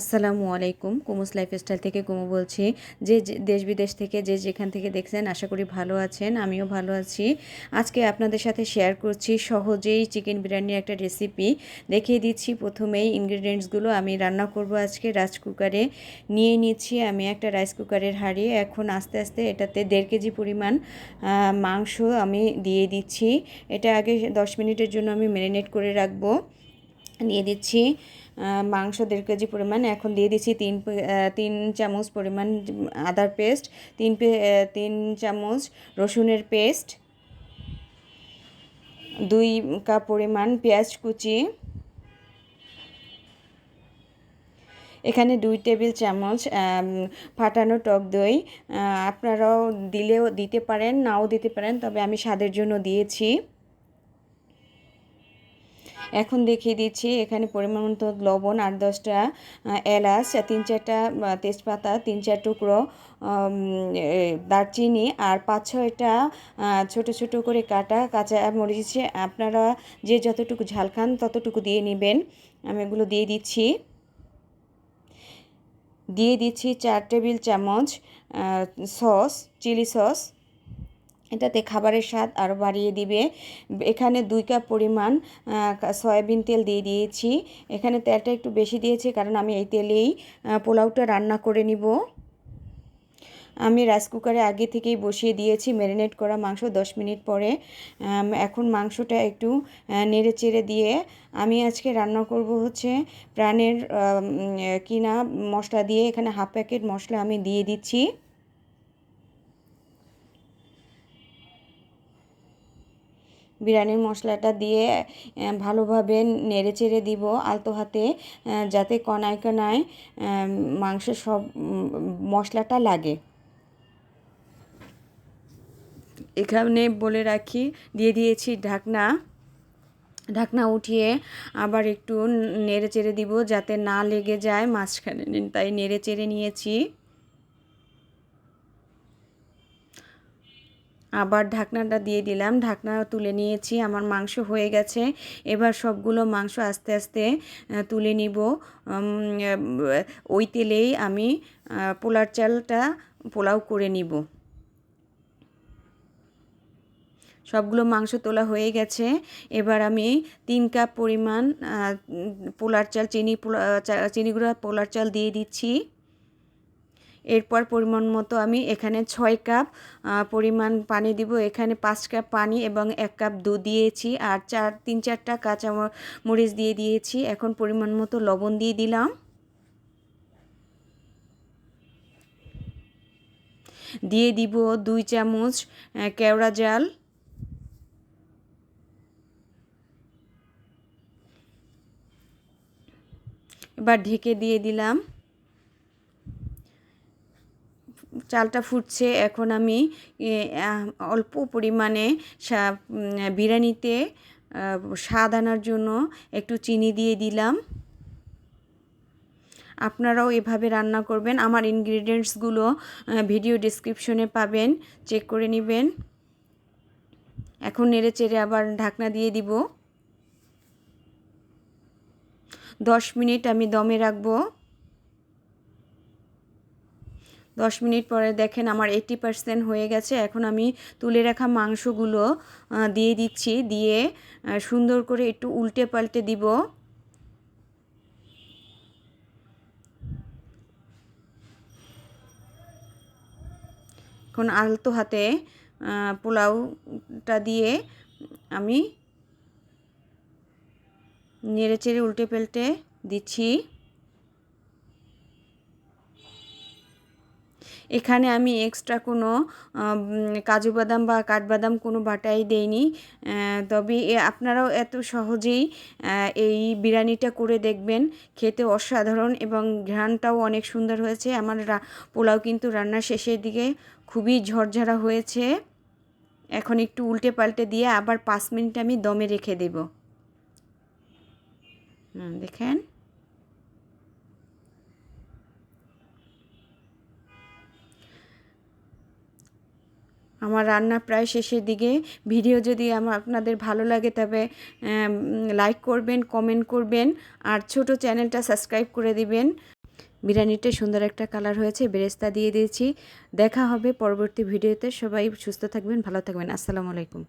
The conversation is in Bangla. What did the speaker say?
আসসালামু আলাইকুম। কুমুস লাইফস্টাইল থেকে কুমু বলছি, যে দেশ বিদেশ থেকে যে যেখান থেকে দেখছেন, আশা করি ভালো আছেন, আমিও ভালো আছি। আজকে আপনাদের সাথে শেয়ার করছি সহজেই চিকেন বিরিয়ানির একটা রেসিপি দেখিয়ে দিচ্ছি প্রথমেই ইনগ্রিডিয়েন্টসগুলো আমি রান্না করব আজকে রাইস কুকারে নিয়ে নিচ্ছি আমি একটা রাইস কুকারের হাঁড়ি। এখন আস্তে আস্তে এটাতে দেড় কেজি পরিমাণ মাংস আমি দিয়ে দিচ্ছি। এটা আগে দশ মিনিটের জন্য আমি ম্যারিনেট করে রাখব। দিয়ে দিচ্ছি মাংস দেড় কেজি পরিমাণ, এখন দিয়ে দিচ্ছি তিন তিন চামচ পরিমাণ আদার পেস্ট, তিন তিন চামচ রসুনের পেস্ট, দুই কাপ পরিমাণ পেঁয়াজ কুচি, এখানে দুই টেবিল চামচ ফাটানো টক দই আপনারাও দিলেও দিতে পারেন, নাও দিতে পারেন, তবে আমি স্বাদের জন্য দিয়েছি। এখন দেখিয়ে দিচ্ছি, এখানে পরিমাণ মতো লবণ, আট দশটা এলাচ, তিন চারটা তেজপাতা, তিন চার টুকরো দারচিনি আর পাঁচ ছয়টা ছোট ছোট করে কাটা কাঁচা মরিচ, আপনারা যে যতটুকু ঝাল খান ততটুকু দিয়ে নেবেন। আমি এগুলো দিয়ে দিচ্ছি। দিয়ে দিচ্ছি চার টেবিল চামচ সস, চিলি সস এটাতে খাবারের স্বাদ আরও বাড়িয়ে দিবে। এখানে দুই কাপ পরিমাণ সয়াবিন তেল দিয়ে দিয়েছি। এখানে তেলটা একটু বেশি দিয়েছি কারণ আমি এই তেলেই পোলাওটা রান্না করে নিব। আমি রাইস কুকারে আগে থেকেই বসিয়ে দিয়েছি ম্যারিনেট করা মাংস দশ মিনিট পরে। এখন মাংসটা একটু নেড়ে চেড়ে দিয়ে আমি আজকে রান্না করব হচ্ছে প্রাণের কিনা মশলা দিয়ে। এখানে হাফ প্যাকেট মশলা আমি দিয়ে দিচ্ছি। বিরিয়ানির মশলাটা দিয়ে ভালোভাবে নেড়ে চেড়ে দিব আলতো হাতে যাতে কণায় কণায় মাংস সব মশলাটা লাগে। এখানে বলে রাখি, দিয়ে দিয়েছি ঢাকনা। ঢাকনা উঠিয়ে আবার একটু নেড়ে চেড়ে দিব যাতে না লেগে যায়, মাঝখানে তাই নেড়ে চেড়ে নিয়েছি। আবার ঢাকনাটা দিয়ে দিলাম। ঢাকনা তুলে নিয়েছি, আমার মাংস হয়ে গেছে। এবার সবগুলো মাংস আস্তে আস্তে তুলে নিব। ওই তেলেই আমি পোলার চালটা পোলাও করে নিব। সবগুলো মাংস তোলা হয়ে গেছে। এবার আমি তিন কাপ পরিমাণ পোলার চাল, চিনি পোলা চিনি গুঁড়া পোলার চাল দিয়ে দিচ্ছি। এরপর পরিমাণ মতো আমি এখানে ছয় কাপ পরিমাণ পানি দিব। এখানে পাঁচ কাপ পানি এবং এক কাপ দুধ দিয়েছি আর চার, তিন চারটা কাঁচা মরিচ দিয়ে দিয়েছি। এখন পরিমাণ মতো লবণ দিয়ে দিলাম। দিয়ে দিব দুই চামচ কেওড়া জাল। এবার ঢেকে দিয়ে দিলাম। চালটা ফুটছে, এখন আমি অল্প পরিমাণে বিরিয়ানিতে স্বাদ আনার জন্য একটু চিনি দিয়ে দিলাম। আপনারাও এভাবে রান্না করবেন। আমার ইনগ্রিডিয়েন্টসগুলো ভিডিও ডিসক্রিপশনে পাবেন, চেক করে নেবেন। এখন নেড়ে চেড়ে আবার ঢাকনা দিয়ে দিব। দশ মিনিট আমি দমে রাখব। দশ মিনিট পরে দেখেন আমার এইটি পার্সেন্ট হয়ে গেছে। এখন আমি তুলে রাখা মাংসগুলো দিয়ে দিচ্ছি। দিয়ে সুন্দর করে একটু উল্টে পাল্টে দিব। এখন আলতো হাতে পোলাওটা দিয়ে আমি নেড়ে চেড়ে উল্টে পাল্টে দিচ্ছি। এখানে আমি এক্সট্রা কোনো কাজু বাদাম বা কাঠবাদাম কোনো বাটাই দেইনি। তবে আপনারাও এত সহজেই এই বিরিয়ানিটা করে দেখবেন। খেতে অসাধারণ এবং ঘ্রাণটাও অনেক সুন্দর হয়েছে। আমার পোলাও কিন্তু রান্নার শেষের দিকে খুবই ঝরঝরা হয়েছে। এখন একটু উল্টে পাল্টে দিয়ে আবার পাঁচ মিনিট আমি দমে রেখে দেব। দেখেন। আমার রান্না প্রায় শেষের দিকে। ভিডিও যদি আমার আপনাদের ভালো লাগে তবে লাইক করবেন কমেন্ট করবেন, আর ছোট চ্যানেলটা সাবস্ক্রাইব করে দিবেন। বিরিয়ানিটা সুন্দর একটা কালার হয়েছে, বেরেস্তা দিয়ে দিয়েছি। দেখা হবে পরবর্তী ভিডিওতে। সবাই সুস্থ থাকবেন, ভালো থাকবেন। আসসালামু আলাইকুম।